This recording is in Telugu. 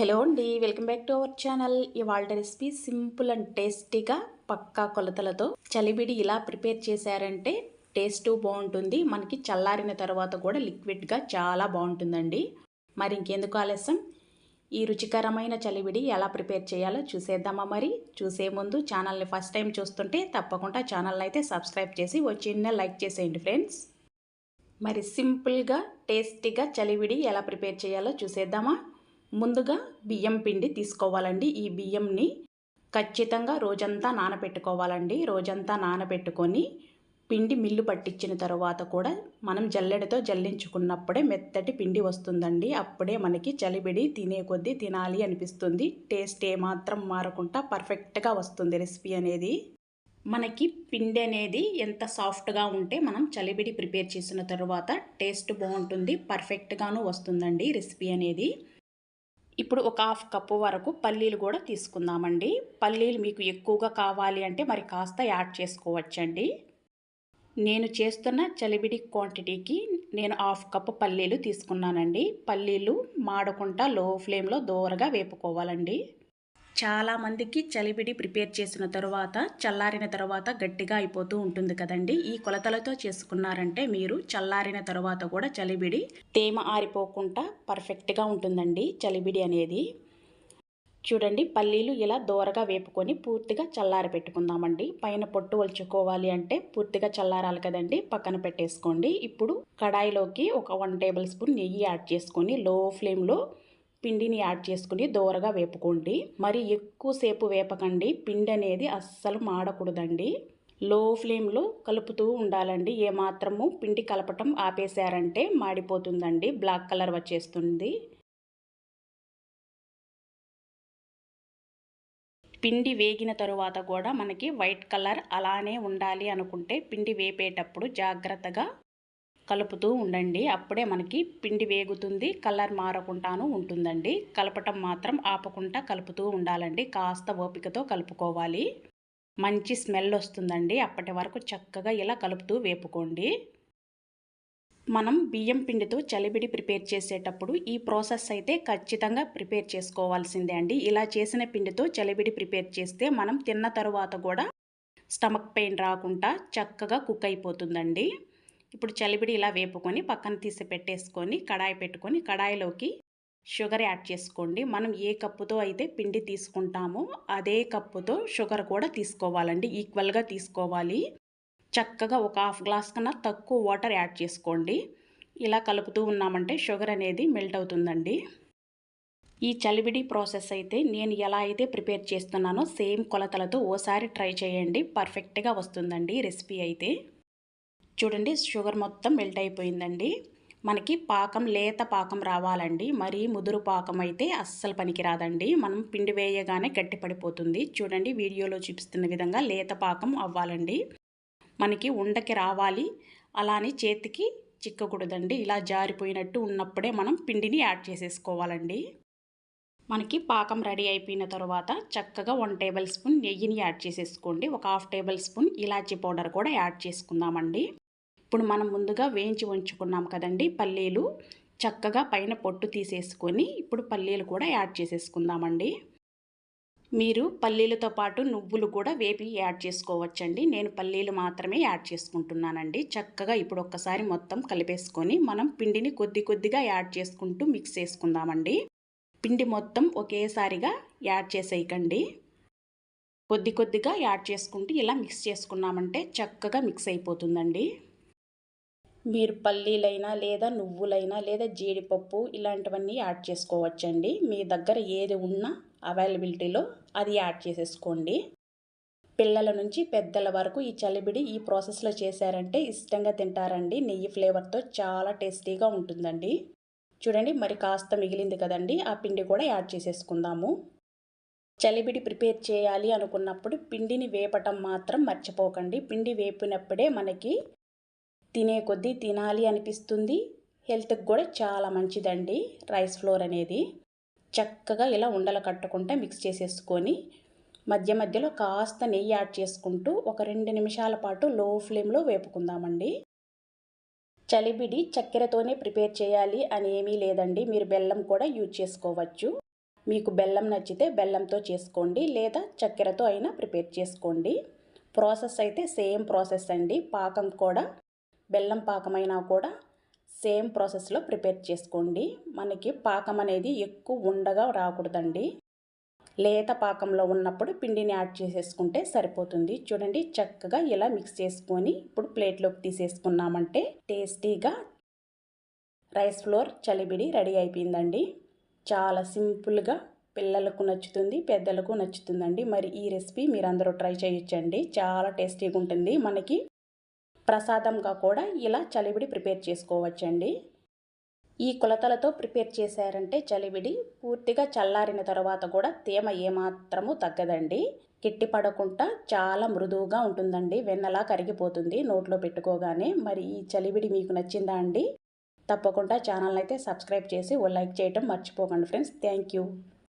హలో అండి welcome back to our channel. ఇవాళ రెసిపీ సింపుల్ అండ్ టేస్టీగా పక్కా కొలతలతో చలిబిడి ఇలా ప్రిపేర్ చేశారంటే టేస్ట్ బాగుంటుంది. మనకి చల్లారిన తర్వాత కూడా లిక్విడ్గా చాలా బాగుంటుందండి. మరి ఇంకెందుకు ఆలస్యం? ఈ రుచికరమైన చలివిడి ఎలా ప్రిపేర్ చేయాలో చూసేద్దామా మరి. చూసే ముందు ఛానల్ని ఫస్ట్ టైం చూస్తుంటే తప్పకుండా ఛానల్ని అయితే సబ్స్క్రైబ్ చేసి ఓ చిన్న లైక్ చేసేయండి ఫ్రెండ్స్. మరి సింపుల్గా టేస్టీగా చలివిడి ఎలా ప్రిపేర్ చేయాలో చూసేద్దామా? ముందుగా బియ్యం పిండి తీసుకోవాలండి. ఈ బియ్యంని ఖచ్చితంగా రోజంతా నానబెట్టుకోవాలండి రోజంతా నానబెట్టుకొని పిండి మిల్లు పట్టించిన తర్వాత కూడా మనం జల్లెడతో జల్లించుకున్నప్పుడే మెత్తటి పిండి వస్తుందండి. అప్పుడే మనకి చలిబిడి తినే కొద్దీ తినాలి అనిపిస్తుంది. టేస్ట్ ఏమాత్రం మారకుండా పర్ఫెక్ట్గా వస్తుంది రెసిపీ అనేది. మనకి పిండి అనేది ఎంత సాఫ్ట్గా ఉంటే మనం చలిబిడి ప్రిపేర్ చేసిన తర్వాత టేస్ట్ బాగుంటుంది పర్ఫెక్ట్గాను వస్తుందండి రెసిపీ అనేది. ఇప్పుడు ఒక హాఫ్ కప్పు వరకు పల్లీలు కూడా తీసుకుందామండి. పల్లీలు మీకు ఎక్కువగా కావాలి అంటే మరి కాస్త యాడ్ చేసుకోవచ్చండి. నేను చేస్తున్న చలిబిడి క్వాంటిటీకి నేను హాఫ్ కప్పు పల్లీలు తీసుకున్నానండి. పల్లీలు మాడకుండా లో ఫ్లేమ్లో దోరగా వేపుకోవాలండి. చాలామందికి చలిబిడి ప్రిపేర్ చేసిన తర్వాత చల్లారిన తర్వాత గట్టిగా అయిపోతూ ఉంటుంది కదండి. ఈ కొలతలతో చేసుకున్నారంటే మీరు చల్లారిన తర్వాత కూడా చలిబిడి తేమ ఆరిపోకుండా పర్ఫెక్ట్గా ఉంటుందండి చలిబిడి అనేది. చూడండి పల్లీలు ఇలా దోరగా వేపుకొని పూర్తిగా చల్లారి పెట్టుకుందామండి. పైన పొట్టు వలుచుకోవాలి అంటే పూర్తిగా చల్లారాలి కదండి పక్కన పెట్టేసుకోండి. ఇప్పుడు కడాయిలోకి ఒక వన్ టేబుల్ స్పూన్ నెయ్యి యాడ్ చేసుకొని లో ఫ్లేమ్లో పిండిని యాడ్ చేసుకుని దోరగా వేపుకోండి. మరి ఎక్కువసేపు వేపకండి. పిండి అనేది అస్సలు మాడకూడదండి. లో ఫ్లేమ్లో కలుపుతూ ఉండాలండి. ఏమాత్రము పిండి కలపటం ఆపేశారంటే మాడిపోతుందండి. బ్లాక్ కలర్ వచ్చేస్తుంది. పిండి వేగిన తరువాత కూడా మనకి వైట్ కలర్ అలానే ఉండాలి అనుకుంటే పిండి వేపేటప్పుడు జాగ్రత్తగా కలుపుతూ ఉండండి. అప్పుడే మనకి పిండి వేగుతుంది కలర్ మారకుండాను ఉంటుందండి. కలపటం మాత్రం ఆపకుండా కలుపుతూ ఉండాలండి. కాస్త ఓపికతో కలుపుకోవాలి. మంచి స్మెల్ వస్తుందండి. అప్పటి వరకు చక్కగా ఇలా కలుపుతూ వేపుకోండి. మనం బియ్యం పిండితో చలిబిడి ప్రిపేర్ చేసేటప్పుడు ఈ ప్రాసెస్ అయితే ఖచ్చితంగా ప్రిపేర్ చేసుకోవాల్సిందే అండి. ఇలా చేసిన పిండితో చలిబిడి ప్రిపేర్ చేస్తే మనం తిన్న తరువాత కూడా స్టమక్ పెయిన్ రాకుండా చక్కగా కుక్ అయిపోతుందండి. ఇప్పుడు చలిబిడి ఇలా వేపుకొని పక్కన తీసి పెట్టేసుకొని కడాయి పెట్టుకొని కడాయిలోకి షుగర్ యాడ్ చేసుకోండి. మనం ఏ కప్పుతో అయితే పిండి తీసుకుంటామో అదే కప్పుతో షుగర్ కూడా తీసుకోవాలండి. ఈక్వల్గా తీసుకోవాలి. చక్కగా ఒక హాఫ్ గ్లాస్ కన్నా తక్కువ వాటర్ యాడ్ చేసుకోండి. ఇలా కలుపుతూ ఉన్నామంటే షుగర్ అనేది మెల్ట్ అవుతుందండి. ఈ చలివిడి ప్రాసెస్ అయితే నేను ఎలా అయితే ప్రిపేర్ చేస్తున్నానో సేమ్ కొలతలతో ఓసారి ట్రై చేయండి. పర్ఫెక్ట్గా వస్తుందండి రెసిపీ అయితే. చూడండి షుగర్ మొత్తం మెల్ట్ అయిపోయిందండి. మనకి పాకం లేత పాకం రావాలండి. మరీ ముదురు పాకం అయితే అస్సలు పనికిరాదండి. మనం పిండి వేయగానే గట్టిపడిపోతుంది. చూడండి వీడియోలో చూపిస్తున్న విధంగా లేత పాకం అవ్వాలండి. మనకి ఉండకి రావాలి. అలానే చేతికి చిక్కకూడదండి. ఇలా జారిపోయినట్టు ఉన్నప్పుడే మనం పిండిని యాడ్ చేసేసుకోవాలండి. మనకి పాకం రెడీ అయిపోయిన తర్వాత చక్కగా వన్ టేబుల్ స్పూన్ నెయ్యిని యాడ్ చేసేసుకోండి. ఒక హాఫ్ టేబుల్ స్పూన్ ఇలాచీ పౌడర్ కూడా యాడ్ చేసుకుందామండి. ఇప్పుడు మనం ముందుగా వేయించి ఉంచుకున్నాం కదండి పల్లీలు. చక్కగా పైన పొట్టు తీసేసుకొని ఇప్పుడు పల్లీలు కూడా యాడ్ చేసేసుకుందామండి. మీరు పల్లీలతో పాటు నువ్వులు కూడా వేపి యాడ్ చేసుకోవచ్చండి. నేను పల్లీలు మాత్రమే యాడ్ చేసుకుంటున్నానండి. చక్కగా ఇప్పుడు ఒక్కసారి మొత్తం కలిపేసుకొని మనం పిండిని కొద్ది కొద్దిగా యాడ్ చేసుకుంటూ మిక్స్ చేసుకుందామండి. పిండి మొత్తం ఒకేసారిగా యాడ్ చేసేయకండి. కొద్ది కొద్దిగా యాడ్ చేసుకుంటూ ఇలా మిక్స్ చేసుకున్నామంటే చక్కగా మిక్స్ అయిపోతుందండి. మీరు పల్లీలైనా లేదా నువ్వులైనా లేదా జీడిపప్పు ఇలాంటివన్నీ యాడ్ చేసుకోవచ్చండి. మీ దగ్గర ఏది ఉన్నా అవైలబిలిటీలో అది యాడ్ చేసేసుకోండి. పిల్లల నుంచి పెద్దల వరకు ఈ చలిబిడి ఈ ప్రాసెస్లో చేశారంటే ఇష్టంగా తింటారండి. నెయ్యి ఫ్లేవర్తో చాలా టేస్టీగా ఉంటుందండి. చూడండి మరి కాస్త మిగిలింది కదండి. ఆ పిండి కూడా యాడ్ చేసేసుకుందాము. చలిబిడి ప్రిపేర్ చేయాలి అనుకున్నప్పుడు పిండిని వేపటం మాత్రం మర్చిపోకండి. పిండి వేపినప్పుడే మనకి తినే కొద్దీ తినాలి అనిపిస్తుంది. హెల్త్కి కూడా చాలా మంచిదండి రైస్ ఫ్లోర్ అనేది. చక్కగా ఇలా ఉండలు కట్టుకుంటే మిక్స్ చేసేసుకొని మధ్య మధ్యలో కాస్త నెయ్యి యాడ్ చేసుకుంటూ ఒక రెండు నిమిషాల పాటు లో ఫ్లేమ్లో వేపుకుందామండి. చలిబిడి చక్కెరతోనే ప్రిపేర్ చేయాలి అని ఏమీ లేదండి. మీరు బెల్లం కూడా యూజ్ చేసుకోవచ్చు. మీకు బెల్లం నచ్చితే బెల్లంతో చేసుకోండి లేదా చక్కెరతో అయినా ప్రిపేర్ చేసుకోండి. ప్రాసెస్ అయితే సేమ్ ప్రాసెస్ అండి. పాకం కూడా బెల్లం పాకమైనా కూడా సేమ్ ప్రాసెస్లో ప్రిపేర్ చేసుకోండి. మనకి పాకం అనేది ఎక్కువ ఉండగా రాకూడదండి. లేత పాకంలో ఉన్నప్పుడు పిండిని యాడ్ చేసేసుకుంటే సరిపోతుంది. చూడండి చక్కగా ఇలా మిక్స్ చేసుకొని ఇప్పుడు ప్లేట్లోకి తీసేసుకున్నామంటే టేస్టీగా రైస్ ఫ్లోర్ చలిబిడి రెడీ అయిపోయిందండి. చాలా సింపుల్గా పిల్లలకు నచ్చుతుంది పెద్దలకు నచ్చుతుందండి. మరి ఈ రెసిపీ మీరు అందరూ ట్రై చేయొచ్చండి. చాలా టేస్టీగా ఉంటుంది మనకి ప్రసాదంగా కూడా ఇలా చలివిడి ప్రిపేర్ చేసుకోవచ్చండి. ఈ కొలతలతో ప్రిపేర్ చేశారంటే చలివిడి పూర్తిగా చల్లారిన తర్వాత కూడా తేమ ఏమాత్రము తగ్గదండి. కిట్టి పడకుండా చాలా మృదువుగా ఉంటుందండి. వెన్నలా కరిగిపోతుంది నోట్లో పెట్టుకోగానే. మరి ఈ చలివిడి మీకు నచ్చిందా అండి? తప్పకుండా ఛానల్ అయితే సబ్స్క్రైబ్ చేసి ఓ లైక్ చేయటం మర్చిపోకండి ఫ్రెండ్స్. Thank you.